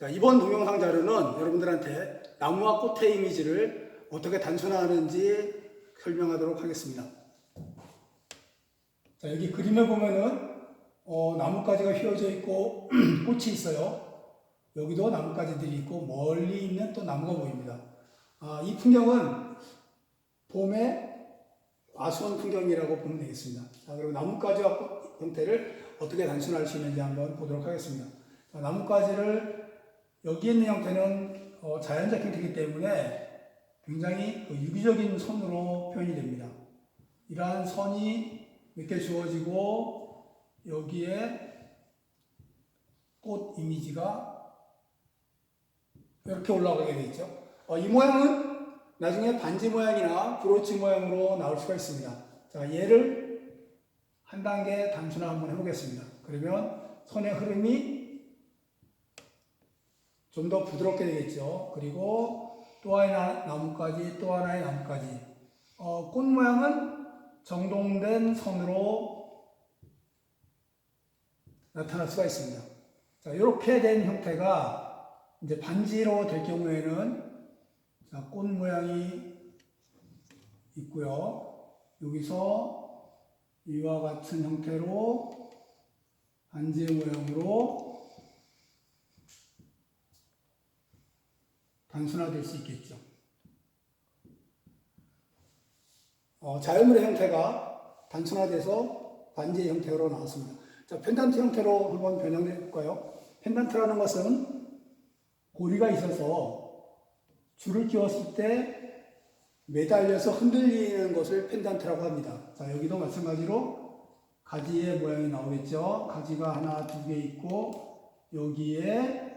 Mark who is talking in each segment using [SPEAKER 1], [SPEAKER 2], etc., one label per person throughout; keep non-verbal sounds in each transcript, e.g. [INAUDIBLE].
[SPEAKER 1] 자, 이번 동영상 자료는 여러분들한테 나무와 꽃의 이미지를 어떻게 단순화하는지 설명하도록 하겠습니다. 자, 여기 그림을 보면은 어, 나뭇가지가 휘어져 있고 [CLEARS THROAT] 꽃이 있어요. 여기도 나뭇가지들이 있고 멀리 있는 또 나무가 보입니다. 아, 이 풍경은 봄의 아수원 풍경이라고 보면 되겠습니다. 자, 그리고 나뭇가지와 꽃 형태를 어떻게 단순화할 수 있는지 한번 보도록 하겠습니다. 자, 나뭇가지를 여기 있는 형태는 어, 자연적 형태이기 때문에 굉장히 그 유기적인 선으로 표현이 됩니다. 이러한 선이 몇 개 주어지고 여기에 꽃 이미지가 이렇게 올라가게 되어 있죠. 어, 이 모양은 나중에 반지 모양이나 브로치 모양으로 나올 수가 있습니다. 자, 얘를 한 단계 단순화 한번 해보겠습니다. 그러면 선의 흐름이 좀 더 부드럽게 되겠죠. 그리고 또 하나의 나뭇가지, 또 하나의 나뭇가지. 어, 꽃 모양은 정동된 선으로 나타날 수가 있습니다. 자, 이렇게 된 형태가 이제 반지로 될 경우에는 자, 꽃 모양이 있고요. 여기서 이와 같은 형태로 반지 모양으로 단순화될 수 있겠죠. 어, 자연물의 형태가 단순화돼서 반지의 형태로 나왔습니다. 자, 펜단트 형태로 한번 변형해 볼까요? 펜단트라는 것은 고리가 있어서 줄을 끼웠을 때 매달려서 흔들리는 것을 펜단트라고 합니다. 자, 여기도 마찬가지로 가지의 모양이 나오겠죠. 가지가 하나, 두 개 있고 여기에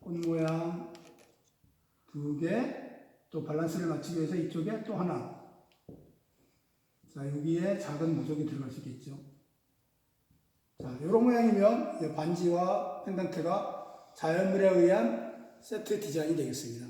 [SPEAKER 1] 꽃 모양 두 개, 또 밸런스를 맞추기 위해서 이쪽에 또 하나. 자, 여기에 작은 무적이 들어갈 수 있겠죠. 자, 이런 모양이면 반지와 펜던트가 자연물에 의한 세트 디자인이 되겠습니다.